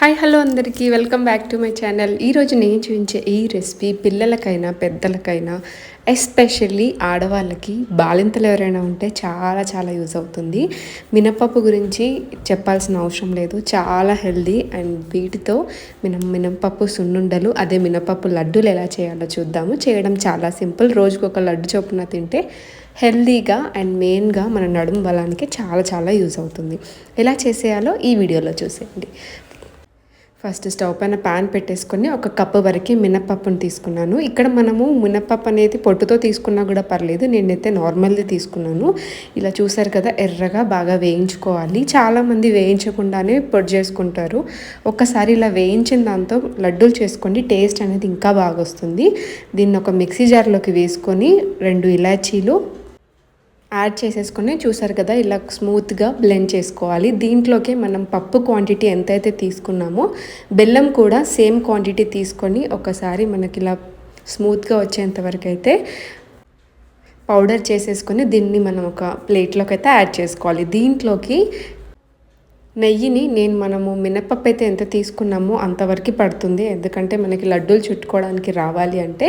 Hi hello అందరికీ. Welcome back to my channel. ఈరోజు నేను చూపించే ఈ రెసిపీ పిల్లలకైనా పెద్దలకైనా ఎస్పెషల్లీ ఆడవాళ్ళకి బాలింతలు ఎవరైనా ఉంటే చాలా చాలా యూజ్ అవుతుంది. మినపప్పు గురించి చెప్పాల్సిన అవసరం లేదు. చాలా హెల్దీ అండ్ వీటితో మినం మినపప్పు సున్నుండలు అదే మినపప్పు లడ్డూలు ఎలా చేయాలో చూద్దాము. చేయడం చాలా సింపుల్. రోజుకు ఒక లడ్డు చొప్పున తింటే హెల్దీగా అండ్ మెయిన్గా మన నడుము బలానికి చాలా చాలా యూజ్ అవుతుంది. ఎలా చేసేయాలో ఈ వీడియోలో చూసేయండి. ఫస్ట్ స్టవ్ పైన ప్యాన్ పెట్టేసుకొని ఒక కప్పు వరకు మినప్పప్పును తీసుకున్నాను. ఇక్కడ మనము మినప్పప్పు అనేది పొట్టుతో తీసుకున్నా కూడా పర్లేదు నేనైతే నార్మల్ది తీసుకున్నాను. ఇలా చూసారు కదా ఎర్రగా బాగా వేయించుకోవాలి. చాలామంది వేయించకుండానే పొడి చేసుకుంటారు. ఒక్కసారి ఇలా వేయించిన దాంతో లడ్డూలు చేసుకోండి టేస్ట్ అనేది ఇంకా బాగా వస్తుంది. దీన్ని ఒక మిక్సీ జార్లోకి వేసుకొని రెండు ఇలాచీలు యాడ్ చేసేసుకొని చూసారు కదా ఇలా స్మూత్గా బ్లెండ్ చేసుకోవాలి. దీంట్లోకి మనం పప్పు క్వాంటిటీ ఎంతైతే తీసుకున్నామో బెల్లం కూడా సేమ్ క్వాంటిటీ తీసుకొని ఒకసారి మనకి ఇలా స్మూత్గా వచ్చేంత వరకు అయితే పౌడర్ చేసేసుకొని దీన్ని మనం ఒక ప్లేట్లోకి అయితే యాడ్ చేసుకోవాలి. దీంట్లోకి నెయ్యిని నేను మనము మినపప్పు అయితే ఎంత తీసుకున్నామో అంతవరకు పడుతుంది. ఎందుకంటే మనకి లడ్డూలు చుట్టుకోవడానికి రావాలి అంటే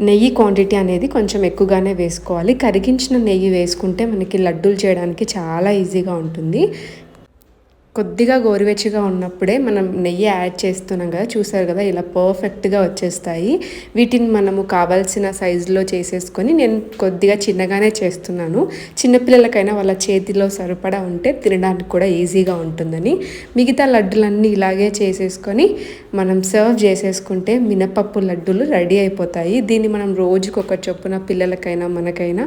నెయ్యి క్వాంటిటీ అనేది కొంచెం ఎక్కువగానే వేసుకోవాలి. కరిగించిన నెయ్యి వేసుకుంటే మనకి లడ్డూలు చేయడానికి చాలా ఈజీగా ఉంటుంది. కొద్దిగా గోరువెచ్చగా ఉన్నప్పుడే మనం నెయ్యి యాడ్ చేస్తున్నాం కదా చూసారు కదా ఇలా పర్ఫెక్ట్గా వచ్చేస్తాయి. వీటిని మనము కావాల్సిన సైజులో చేసేసుకొని నేను కొద్దిగా చిన్నగానే చేస్తున్నాను. చిన్నపిల్లలకైనా వాళ్ళ చేతిలో సరిపడా ఉంటే తినడానికి కూడా ఈజీగా ఉంటుందని. మిగతా లడ్డులన్నీ ఇలాగే చేసేసుకొని మనం సర్వ్ చేసేసుకుంటే మినపప్పు లడ్డులు రెడీ అయిపోతాయి. దీన్ని మనం రోజుకొక చొప్పున పిల్లలకైనా మనకైనా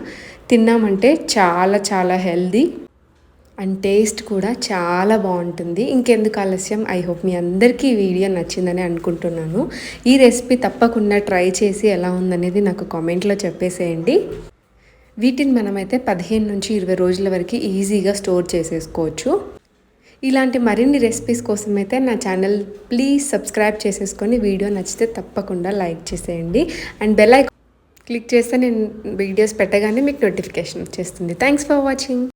తిన్నామంటే చాలా చాలా హెల్దీ. అండ్ టేస్ట్ కూడా చాలా బాగుంటుంది. ఇంకెందుకు ఆలస్యం? ఐ హోప్ మీ అందరికీ ఈ వీడియో నచ్చిందని అనుకుంటున్నాను. ఈ రెసిపీ తప్పకుండా ట్రై చేసి ఎలా ఉందనేది నాకు కామెంట్లో చెప్పేసేయండి. వీటిని మనమైతే పదిహేను నుంచి ఇరవై రోజుల వరకు ఈజీగా స్టోర్ చేసేసుకోవచ్చు. ఇలాంటి మరిన్ని రెసిపీస్ కోసం అయితే నా ఛానల్ ప్లీజ్ సబ్స్క్రైబ్ చేసేసుకొని వీడియో నచ్చితే తప్పకుండా లైక్ చేసేయండి. అండ్ బెల్ ఐ క్లిక్ చేస్తే నేను వీడియోస్ పెట్టగానే మీకు నోటిఫికేషన్ వచ్చేస్తుంది. Thanks for watching